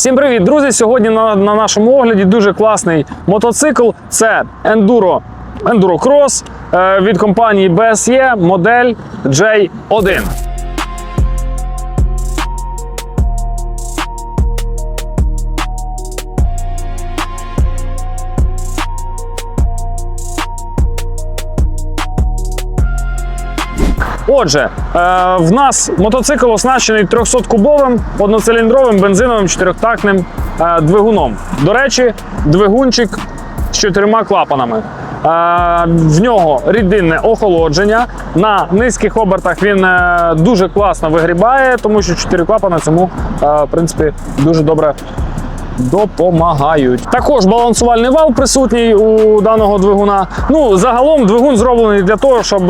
Всім привіт, друзі! Сьогодні на, на нашому огляді дуже класний мотоцикл. Це Enduro, Enduro Cross е, від компанії BSE модель J1. Отже, е, в нас мотоцикл оснащений 300-кубовим одноциліндровим бензиновим чотирьохтактним е, двигуном. До речі, двигунчик з чотирма клапанами. Е, В нього рідинне охолодження. На низьких обертах він дуже класно вигрібає, тому що чотири клапана цьому в принципі дуже добре допомагають. Також балансувальний вал присутній у даного двигуна. Ну, загалом двигун зроблений для того, щоб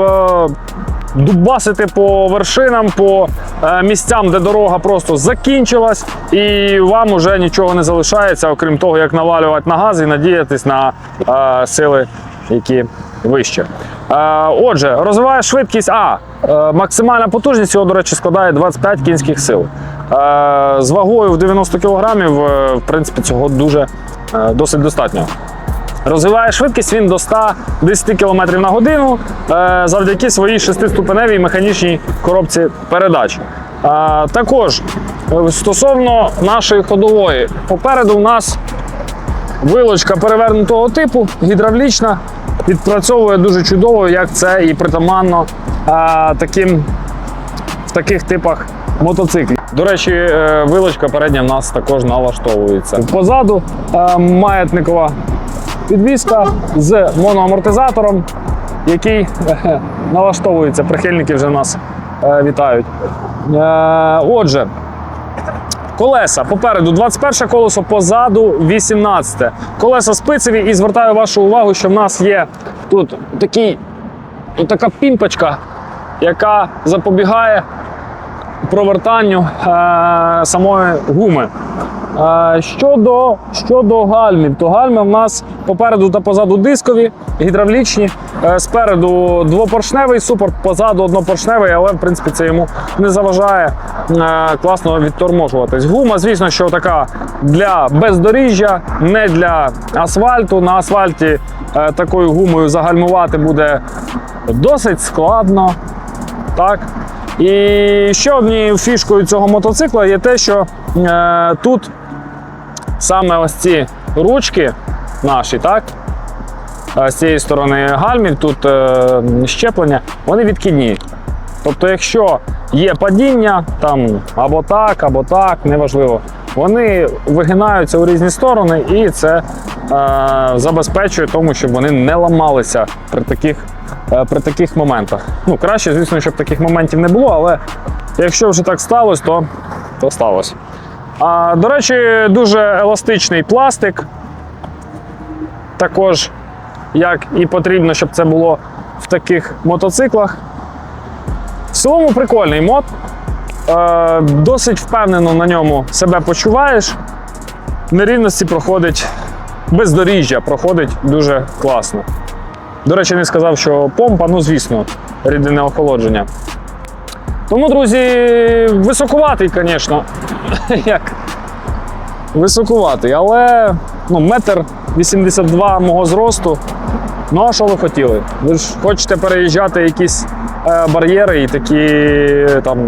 дубасити по вершинам, по е, місцям, де дорога просто закінчилась, і вам уже нічого не залишається, окрім того, як навалювати на газ і надіятись на е, сили, які вище. Е, отже, розвиває швидкість. А, е, максимальна потужність його, до речі, складає 25 кінських сил. Е, з вагою в 90 кг, е, в принципі, цього дуже е, досить достатньо. Розвиває швидкість він до 110 км на годину е, завдяки своїй шестиступеневій механічній коробці передач. Е, Також е, стосовно нашої ходової, попереду в нас вилочка перевернутого типу, гідравлічна, відпрацьовує дуже чудово, як це і притаманно таким, в таких типах мотоциклів. До речі, вилочка передня в нас також налаштовується. Позаду маятникова підвізка з моноамортизатором, який е, налаштовується. Прихильники вже нас е, вітають. Е, Отже, колеса попереду 21 колесо, позаду 18. Колеса спицеві, і звертаю вашу увагу, що в нас є тут такий, така пімпочка, яка запобігає провертанню е, самої гуми. Е, щодо, щодо гальмів, то гальми в нас попереду та позаду дискові, гідравлічні. Е, спереду двопоршневий супорт, позаду однопоршневий, але в принципі це йому не заважає е, класно відторможуватись. Гума, звісно, що така для бездоріжжя, не для асфальту. На асфальті е, такою гумою загальмувати буде досить складно. Так. І ще однією фішкою цього мотоцикла є те, що е, тут саме ось ці ручки наші, так? З цієї сторони гальмів, тут е, щеплення, вони відкидні. Тобто, якщо є падіння, там або так, або так, неважливо, вони вигинаються у різні сторони, і це е, забезпечує тому, щоб вони не ламалися при таких, е, при таких моментах. Ну, краще, звісно, щоб таких моментів не було, але якщо вже так сталося, то, то сталося. А, до речі, дуже еластичний пластик. Також, як і потрібно, щоб це було в таких мотоциклах. Цілому прикольний мод. Е, досить впевнено на ньому себе почуваєш. Нерівності проходить бездоріжжя, проходить дуже класно. До речі, не сказав, що помпа, ну звісно, рідинне охолодження. Тому, друзі, високуватий, звісно. Як? Високуватий, але ну, метр 82 мого зросту. Ну, а що ви хотіли? Ви ж хочете переїжджати якісь е, бар'єри і такі там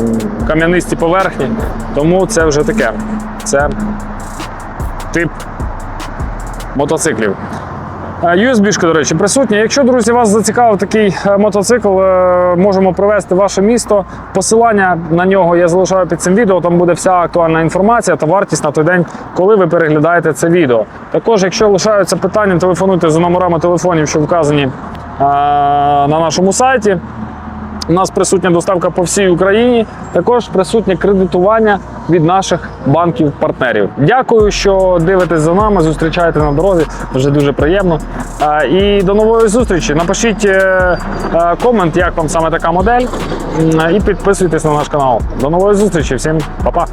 кам'янисті поверхні, тому це вже таке. Це тип мотоциклів. USB-шка, до речі, присутня. Якщо, друзі, вас зацікавив такий е, мотоцикл, е, можемо привезти ваше місто. Посилання на нього я залишаю під цим відео. Там буде вся актуальна інформація та вартість на той день, коли ви переглядаєте це відео. Також, якщо лишаються питання, телефонуйте за номерами телефонів, що вказані е, на нашому сайті. У нас присутня доставка по всій Україні. Також присутнє кредитування від наших банків-партнерів. Дякую, що дивитесь за нами, зустрічаєте на дорозі. Вже дуже приємно. І до нової зустрічі. Напишіть е, е, комент, як вам саме така модель, і підписуйтесь на наш канал. До нової зустрічі. Всім па-па!